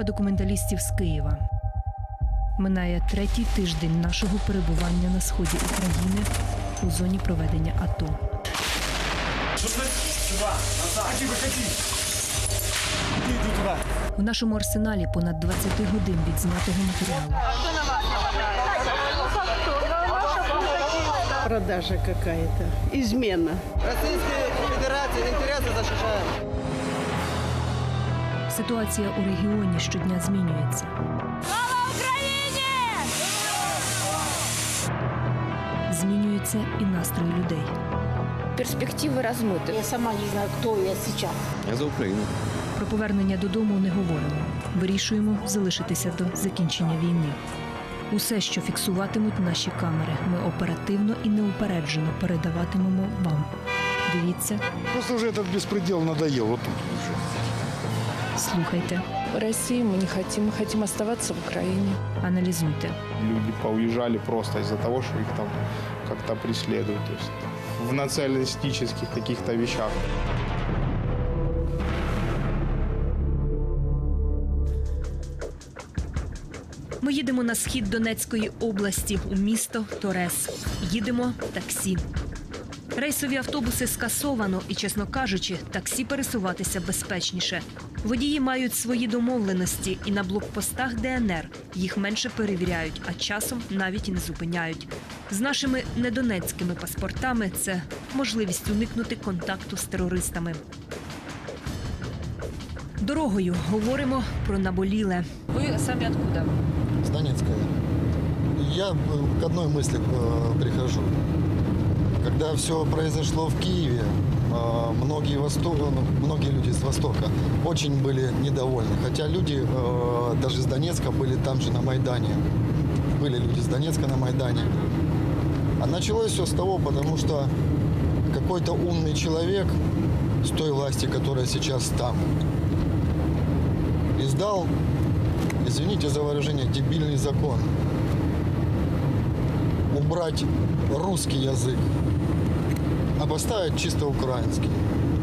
група документалістів з Києва. Минає третій тиждень нашого перебування на сході України у зоні проведення АТО. В нашому арсеналі понад 20 годин відзнятого матеріалу. Продажа какая-то. Измена. Российская Федерация интересы защищает. Ситуація у регіоні щодня змінюється. Змінюються і настрої людей. перспективы размыты. Я сама не знаю, кто я сейчас. Я за Україну. Про повернення додому не говоримо. Вирішуємо залишитися до закінчення війни. Усе, що фіксуватимуть наші камери, ми оперативно і неупереджено передаватимемо вам. Дивіться, Просто уже этот беспредел надоел. Слухайте, России мы не хотим, мы хотим оставаться в Украине. аналізуйте. люди поуезжали просто из-за того, что их там как-то преследуют. То в националистических каких-то вещах. Ми їдемо на схід Донецької області у місто Торес. Їдемо таксі. Рейсові автобуси скасовано, і, чесно кажучи, таксі пересуватися безпечніше. Водії мають свої домовленості, і на блокпостах ДНР їх менше перевіряють, а часом навіть і не зупиняють. З нашими недонецькими паспортами це можливість уникнути контакту з терористами. Дорогою говоримо про наболіле. Ви самі откуда? с Донецкая. Я э, к одной мысли э, прихожу. Когда все произошло в Киеве, э, многие, восто- ну, многие люди с Востока очень были недовольны. Хотя люди э, даже из Донецка были там же на Майдане. Были люди с Донецка на Майдане. А началось все с того, потому что какой-то умный человек с той власти, которая сейчас там, издал извините за выражение, дебильный закон. Убрать русский язык, а поставить чисто украинский,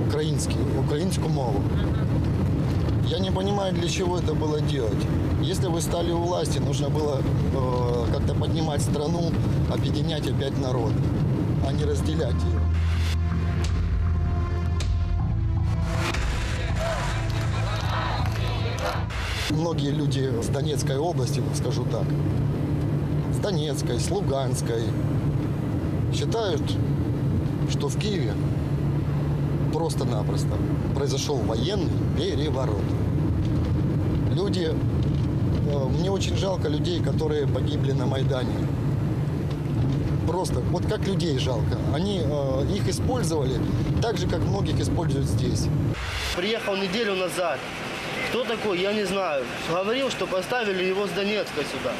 украинский, украинскую мову. Я не понимаю, для чего это было делать. Если вы стали у власти, нужно было э, как-то поднимать страну, объединять опять народ, а не разделять ее. Многие люди с Донецкой области, скажу так, с Донецкой, с Луганской, считают, что в Киеве просто-напросто произошел военный переворот. Люди, э, мне очень жалко людей, которые погибли на Майдане. Просто, вот как людей жалко. Они э, их использовали так же, как многих используют здесь. Приехал неделю назад. Кто такой, я не знаю. Говорил, что поставили его с Донецка сюда.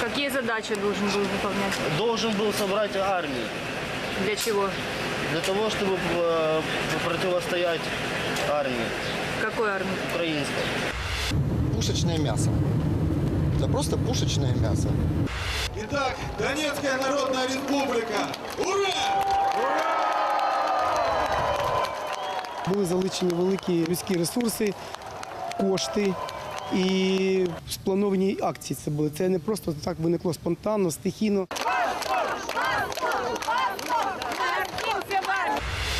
Какие задачи должен был выполнять? Должен был собрать армию Для чего? для того, чтобы э, противостоять армии Какой армии? украинской. Пушечное мясо. Это просто пушечное мясо. Итак, Донецкая Народная Республика. Ура! Були залучені великі людські ресурси, кошти і сплановані акції. Це були. Це не просто так виникло спонтанно, стихійно.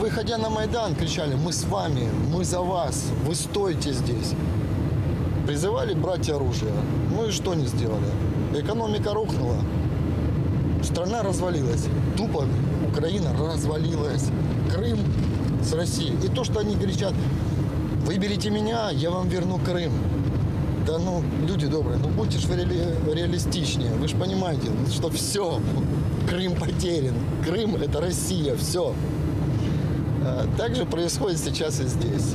Выходя на Майдан, кричали, мы с вами, мы за вас, вы стойте здесь. Призывали брать оружие. Ну и что не сделали? Экономика рухнула. Страна развалилась. Тупо Украина развалилась. Крым с Россией. И то, что они кричат, выберите меня, я вам верну Крым. Да ну, люди добрые, ну будьте же реали- реалистичнее. Вы же понимаете, что все, Крым потерян. Крым – это Россия, все. Так же происходит сейчас и здесь.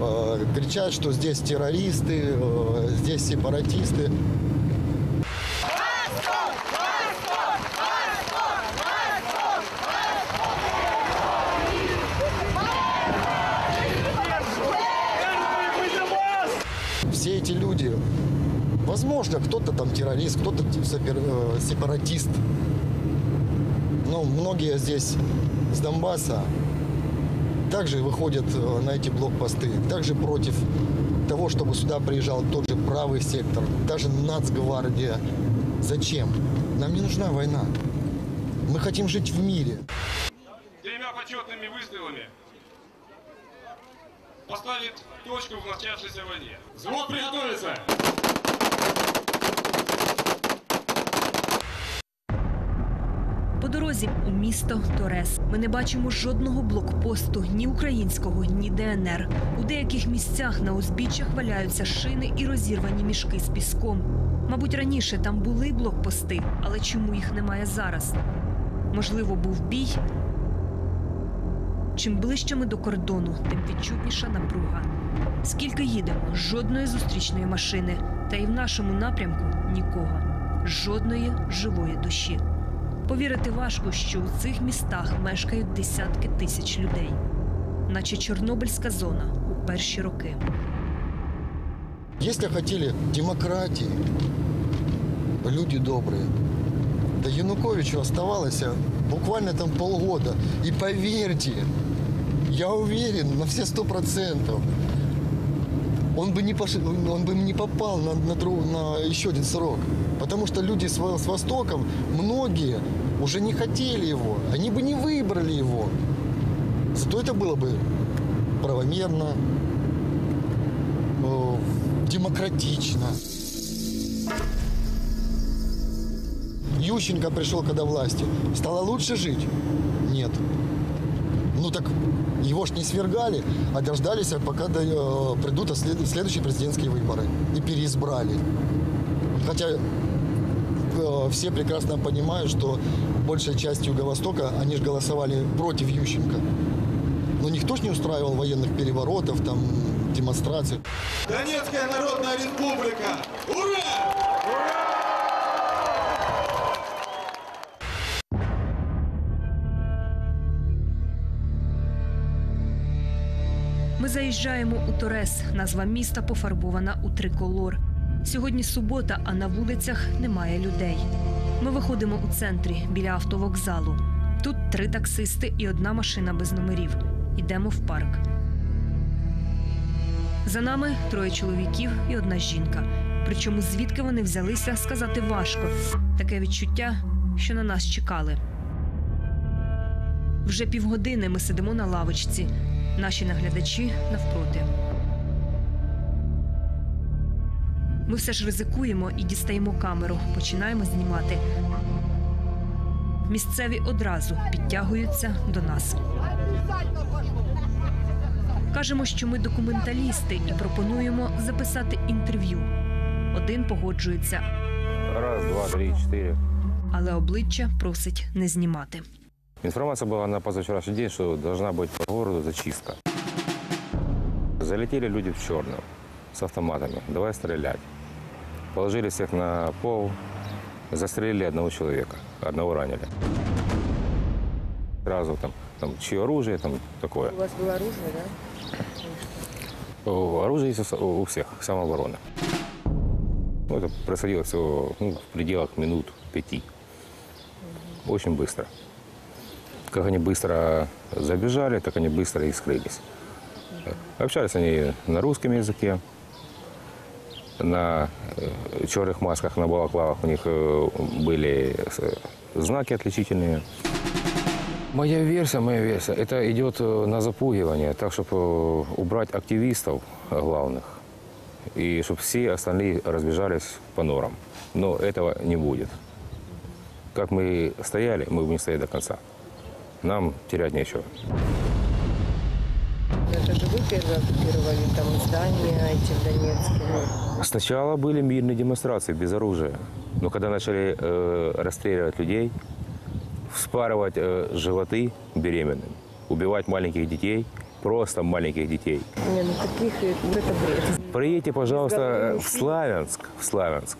Э, Кричат, что здесь террористы, э, здесь сепаратисты. Все эти люди, возможно, кто-то там террорист, кто-то э, сепаратист. Но многие здесь с Донбасса также выходят э, на эти блокпосты, также против того, чтобы сюда приезжал тот же правый сектор, даже нацгвардия. Зачем? Нам не нужна война. Мы хотим жить в мире. тремя почетными выстрелами поставит точку в начавшейся войне. Взвод приготовиться! Дорозі у місто Торес ми не бачимо жодного блокпосту ні українського, ні ДНР. У деяких місцях на узбіччях валяються шини і розірвані мішки з піском. Мабуть, раніше там були блокпости, але чому їх немає зараз? Можливо, був бій. Чим ближче ми до кордону, тим відчутніша напруга. Скільки їдемо, жодної зустрічної машини, та й в нашому напрямку нікого, жодної живої душі. Повірити важко, що у цих містах мешкають десятки тисяч людей, наче Чорнобильська зона у перші роки. Если хотели демократии, люди добрые, до Януковичу оставалось а, буквально там полгода. И поверьте, я уверен на все сто процентов, он бы не, пош... он бы не попал на, на, друг- на еще один срок. Потому что люди с, Во- с Востоком, многие уже не хотели его. Они бы не выбрали его. Зато это было бы правомерно, э, демократично. Ющенко пришел когда власти. Стало лучше жить? Нет. Ну так его ж не свергали, а дождались, а пока до- э, придут след- следующие президентские выборы. И переизбрали. Хотя все прекрасно понимают, что большая часть Юго-Востока, они же голосовали против Ющенко. Но никто ж не устраивал военных переворотов, там, демонстраций. Донецкая Народная Республика! Ура! Ми заїжджаємо у Торес. Назва міста пофарбована у триколор. Сьогодні субота, а на вулицях немає людей. Ми виходимо у центрі біля автовокзалу. Тут три таксисти і одна машина без номерів. Йдемо в парк. За нами троє чоловіків і одна жінка. Причому звідки вони взялися, сказати важко. Таке відчуття, що на нас чекали. Вже півгодини ми сидимо на лавочці. Наші наглядачі навпроти. Ми все ж ризикуємо і дістаємо камеру, починаємо знімати. Місцеві одразу підтягуються до нас. Кажемо, що ми документалісти і пропонуємо записати інтерв'ю. Один погоджується, Раз, два, три, четыре. але обличчя просить не знімати. Информация была на позавчерашний день, что должна быть по городу зачистка. Залетели люди в черном с автоматами. Давай стрелять. Положили всех на пол, застрелили одного человека, одного ранили. Сразу там, там чье оружие, там такое. У вас было оружие, да? Оружие есть у всех, самообороны. Ну, это происходило все ну, в пределах минут пяти. Очень быстро. Как они быстро забежали, так они быстро и скрылись. Общались они на русском языке, на э, черных масках, на балаклавах у них э, были э, знаки отличительные. Моя версия, моя версия, это идет на запугивание, так, чтобы убрать активистов главных, и чтобы все остальные разбежались по норам. Но этого не будет. Как мы стояли, мы будем стоять до конца. Нам терять нечего. Это же вы первые оккупировали там здания эти в Донецке. Сначала были мирные демонстрации без оружия. Но когда начали э, расстреливать людей, вспарывать э, животы беременным, убивать маленьких детей, просто маленьких детей. Не, ну таких, э, ну, это бред. Приедьте, пожалуйста, э, в Славянск, в Славянск.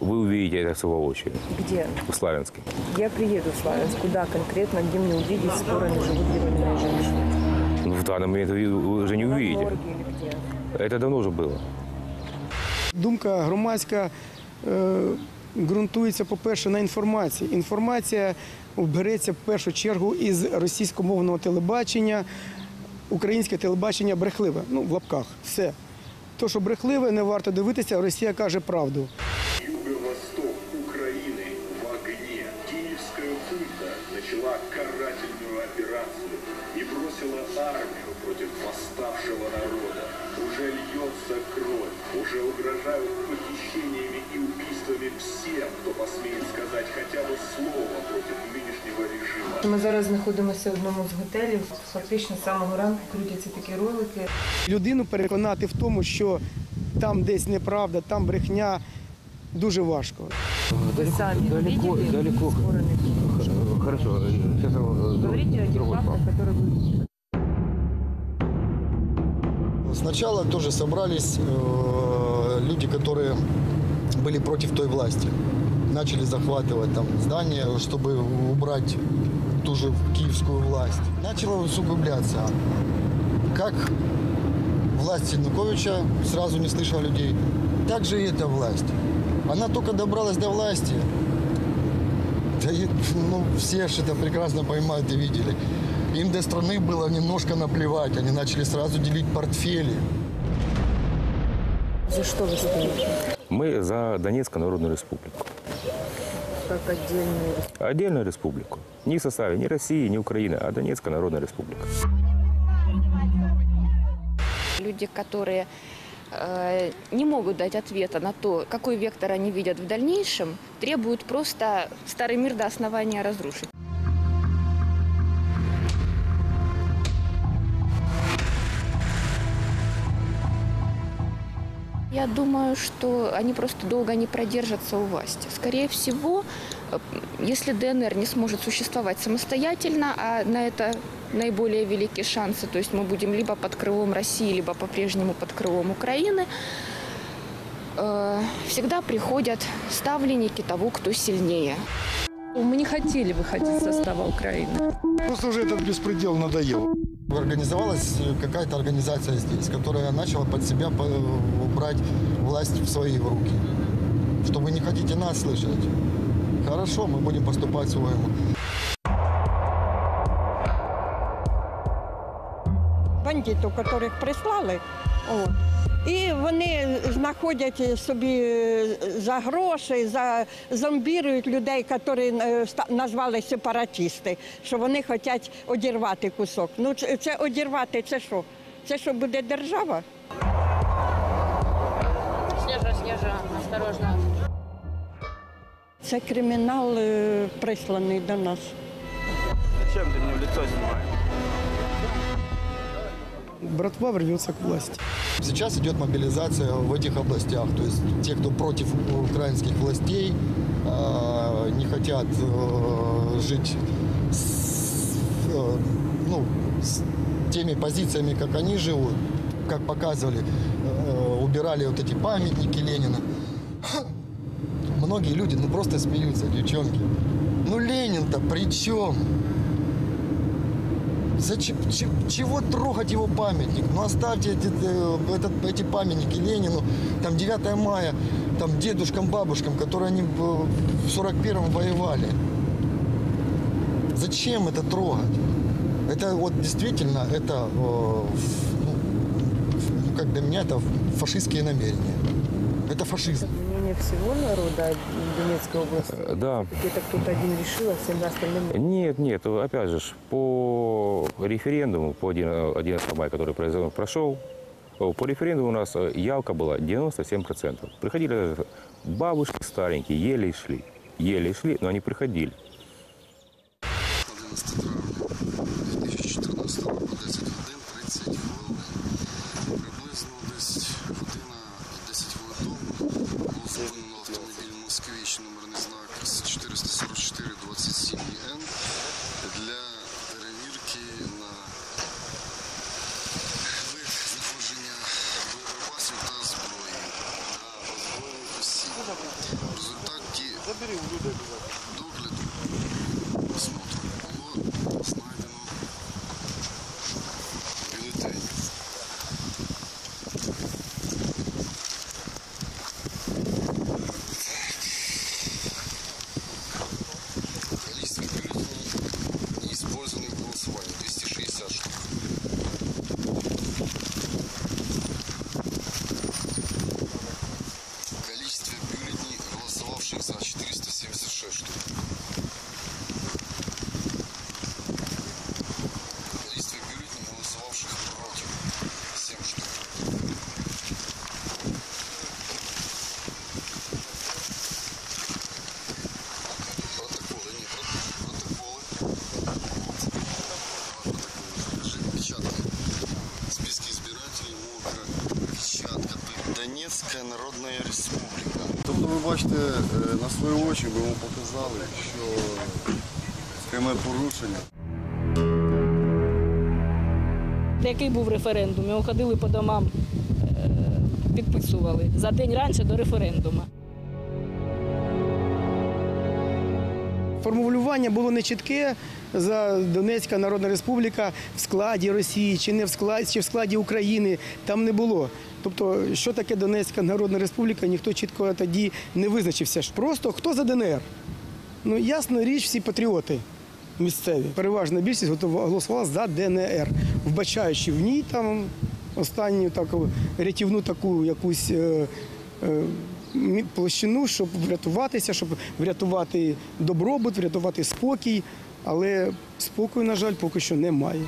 Вы увидите это все воочию. Где? В Славянске. Я приеду в Славянск. Куда конкретно, где мне увидеть спорами живут? Ну, В данный момент вы вы уже не На увидите. морге или где? Это давно уже было. Думка громадська е, ґрунтується, по-перше, на інформації. Інформація береться в першу чергу із російськомовного телебачення. Українське телебачення брехливе, ну в лапках, все. То, що брехливе, не варто дивитися, Росія каже правду. уже угрожают похищениями и убийствами всем, кто посмеет сказать хотя бы слово против нынешнего режима. Ми зараз знаходимося в одному з готелів. Фактично з самого ранку крутяться такі ролики. Людину переконати в тому, що там десь неправда, там брехня, дуже важко. Ви самі далеко, видели далеко. стороны? Хорошо, сейчас Говорите о тех другой фактах, план. которые вы Сначала тоже собрались э, люди, которые были против той власти. Начали захватывать там здания, чтобы убрать ту же киевскую власть. Начало усугубляться. Как власть Януковича сразу не слышала людей, так же и эта власть. Она только добралась до власти. Да ну, все же это прекрасно понимают и видели. Им до страны было немножко наплевать. Они начали сразу делить портфели. За что вы стоите? Мы за Донецкую Народную Республику. Как отдельные Отдельную республику. Не в составе ни России, ни Украины, а Донецкая Народная Республика. Люди, которые э, не могут дать ответа на то, какой вектор они видят в дальнейшем, требуют просто старый мир до основания разрушить. Я думаю, что они просто долго не продержатся у власти. Скорее всего, э, если ДНР не сможет существовать самостоятельно, а на это наиболее великие шансы, то есть мы будем либо под крылом России, либо по-прежнему под крылом Украины, э, всегда приходят ставленники того, кто сильнее. Мы не хотели выходить из состава Украины. Просто уже этот беспредел надоел. Организовалась э, какая-то организация здесь, которая начала под себя по- брать власть в свои руки. Что вы не хотите нас слышать? Хорошо, мы будем поступать своему. Бандитів, яких прислали. От. І вони знаходять собі е, за гроші, за зомбірують людей, які е, назвали сепаратісти, що вони хочуть одірвати кусок. Ну це, одірвати, це що? Це що буде держава? Снежа, Снежа, осторожно. Це кримінал е, присланий до нас. Зачем ты мне в лицо снимаешь? Братва рвется к власти. Сейчас идет мобилизация в этих областях. То есть те, кто против украинских властей, э, не хотят э, жить с, э, ну, с теми позициями, как они живут, как показывали, убирали вот эти памятники Ленина. Многие люди ну просто смеются, девчонки. Ну Ленин-то при чем? Зачем, че- чего трогать его памятник? Ну оставьте эти, э, этот- эти памятники Ленину, там 9 мая, там дедушкам, бабушкам, которые они в в 41-м воевали. Зачем это трогать? Это вот действительно, это, э, ну, как для меня, это фашистские намерения. Это фашизм. Мнение всего народа Донецкой области? Э, Да. Это кто-то один решил, а всем остальным нет? Нет, опять же, по референдуму, по 11 мая, который произошел, прошел, э, по референдуму у нас э, явка была 97%. Приходили бабушки старенькие, еле шли. Еле шли, но они приходили. Донецька Народна Республіка. Тобто ви бачите е, на свої очі, ви вам показали, що пряме порушення. Який був референдум? Його ходили по домам, е, підписували за день раніше до референдуму. Формулювання було нечітке за Донецька Народна Республіка в складі Росії чи не в складі, чи в складі України. Там не було. Тобто, що таке Донецька Народна Республіка, ніхто чітко тоді не визначився. Просто хто за ДНР? Ну, ясна річ, всі патріоти місцеві. Переважна більшість голосувала за ДНР, вбачаючи в ній там останню таку рятівну таку якусь. е, е, площину, щоб врятуватися, щоб врятувати добробут, врятувати спокій. Але спокою, на жаль, поки що немає.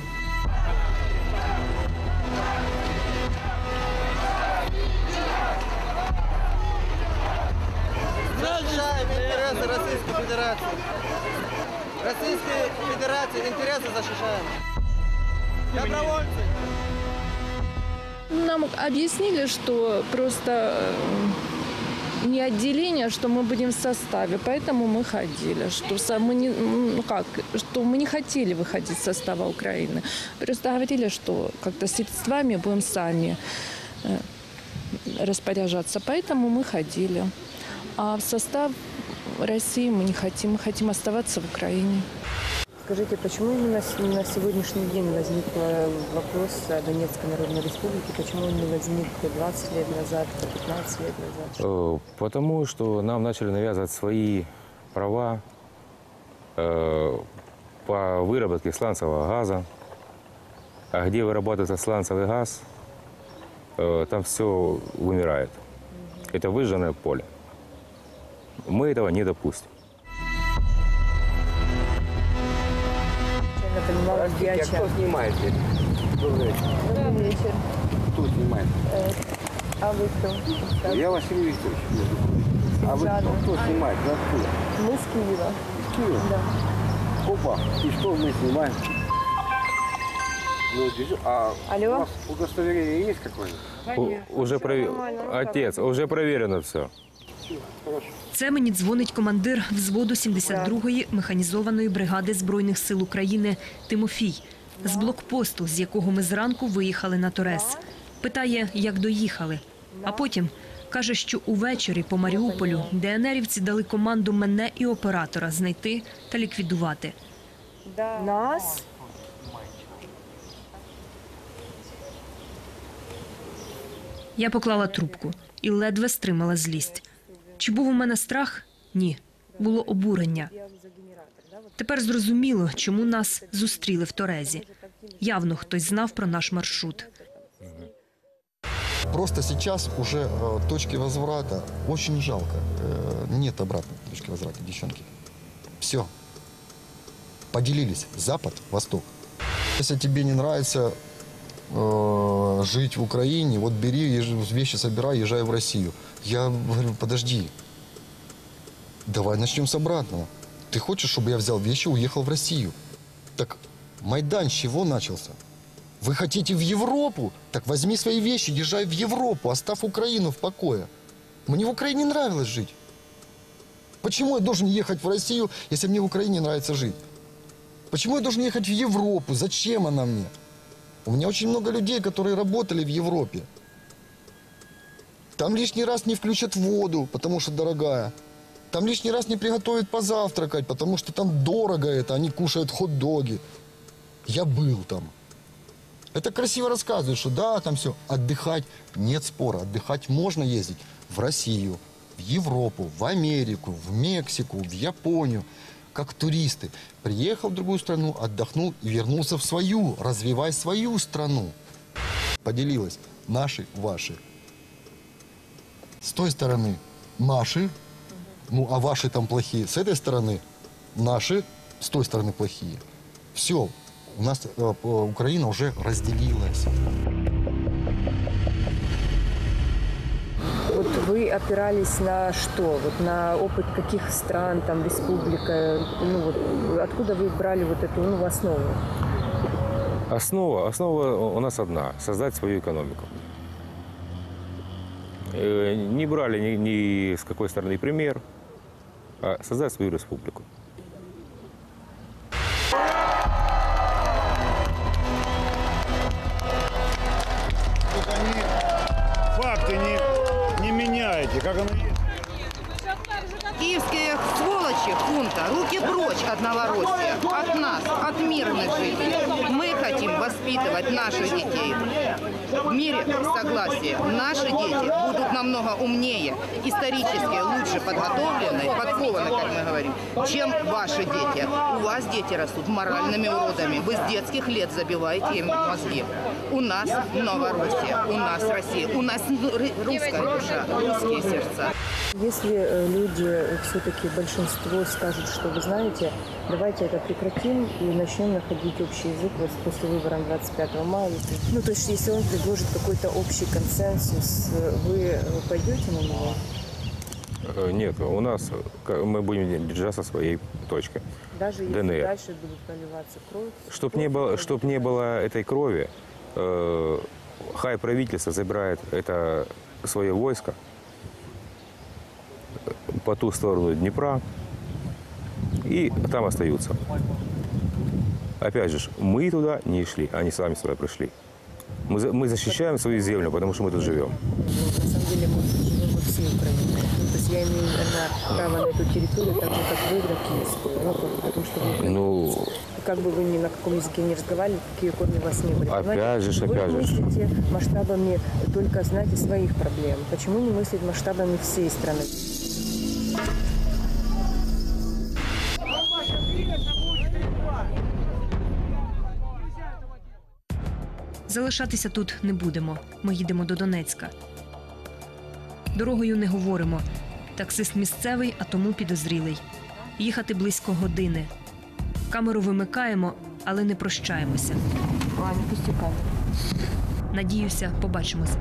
Российской Федерации. Российской Федерации интересы защищаем. Добровольцы. Нам объяснили, что просто э, не отделение, что мы будем в составе, поэтому мы ходили, что мы не, ну как, что мы не хотели выходить из состава Украины. Просто говорили, что как-то средствами будем сами э, распоряжаться, поэтому мы ходили. А в состав России мы не хотим, мы хотим оставаться в Украине. Скажите, почему именно на сегодняшний день возник э, вопрос о Донецкой Народной Республике? Почему он не возник 20 лет назад, 15 лет назад? Э, Потому что нам начали навязывать свои права э, по выработке сланцевого газа. А где вырабатывается сланцевый газ, э, там все вымирает. Это выжженное поле. Мы этого не допустим. Простите, а кто снимает здесь? Добрый вечер. Добрый вечер. Кто снимает? Э, А вы кто? Я Василий Викторович. А вы кто, кто снимает? Вы откуда? Мы с Киева. Из Киева? Да. Опа. И что мы снимаем? Ну, а Алло? у вас удостоверение есть какое-нибудь? У- уже прове- Отец, уже проверено все. Це мені дзвонить командир взводу 72-ї механізованої бригади Збройних сил України Тимофій з блокпосту, з якого ми зранку виїхали на Торес. Питає, як доїхали. А потім каже, що увечері по Маріуполю ДНРівці дали команду мене і оператора знайти та ліквідувати. Нас? Я поклала трубку і ледве стримала злість. Чи був у мене страх? Ні, було обурення. Тепер зрозуміло, чому нас зустріли в Торезі. Явно хтось знав про наш маршрут. Просто сейчас уже э, точки возврата очень жалко. Э, нет обратной точки возврата, девчонки. Все. Поделились. Запад, Восток. Если тебе не нравится э, жить в Украине, вот бери езж- вещи, собирай, езжай в Россию. Я говорю, подожди. Давай начнем с обратного. Ты хочешь, чтобы я взял вещи и уехал в Россию? Так Майдан с чего начался? Вы хотите в Европу? Так возьми свои вещи, езжай в Европу, оставь Украину в покое. Мне в Украине нравилось жить. Почему я должен ехать в Россию, если мне в Украине нравится жить? Почему я должен ехать в Европу? Зачем она мне? У меня очень много людей, которые работали в Европе. Там лишний раз не включат воду, потому что дорогая. Там лишний раз не приготовят позавтракать, потому что там дорого это, они кушают хот-доги. Я был там. Это красиво рассказывают, что да, там все. Отдыхать нет спора. Отдыхать можно ездить в Россию, в Европу, в Америку, в Мексику, в Японию. Как туристы. Приехал в другую страну, отдохнул и вернулся в свою. Развивай свою страну. Поделилась. Наши, ваши. С той стороны наши, ну а ваши там плохие. С этой стороны наши, с той стороны плохие. Все, у нас э, Украина уже разделилась. Вот вы опирались на что? Вот на опыт каких стран, там, республика? Ну, вот, откуда вы брали вот эту ну, основу? Основа, основа у нас одна – создать свою экономику. Э, Не брали ни, ни с какой стороны пример, а создать свою республику. Они факты не, не меняете, как оно есть. Киевские сволочи хунта, руки прочь от Новороссии, от нас, от мирных жителей. Мы хотим воспитывать наших детей в мире в согласии. Наши дети будут намного умнее, исторически лучше подготовлены, подкованы, как мы говорим, чем ваши дети. У вас дети растут моральными уродами. Вы с детских лет забиваете им мозги. У нас Новороссия, у нас Россия, у нас русская душа, русские сердца. Если э, люди все-таки большинство скажут, что вы знаете, давайте это прекратим и начнем находить общий язык вот после выборов 25 мая. Ну, то есть, если он предложит какой-то общий консенсус, э, вы э, пойдете на него? Э, Нет, у нас э, мы будем держаться своей точки. Даже если ДНР. дальше будет проливаться кровь? Чтоб не было, чтоб не было этой крови, э, хай правительство забирает это свое войско по ту сторону Днепра и там остаются. Опять же, мы туда не шли, они сами сюда пришли. Мы, мы защищаем свою землю, потому что мы тут живем. На самом деле мы живем во всей Украине. Ну, то есть я имею право на эту территорию, так же, как вы киевскую. Ну, потому что вы, Ну, как бы вы ни на каком языке не разговаривали, какие корни у вас не были. Опять понимаете? же ж, вы опять же ж. мыслите масштабами только, знаете, своих проблем. Почему не мыслить масштабами всей страны? Залишатися тут не будемо. Ми їдемо до Донецька. Дорогою не говоримо. Таксист місцевий, а тому підозрілий. Їхати близько години. Камеру вимикаємо, але не прощаємося. Аня, пусти камеру. Надіюся, побачимось.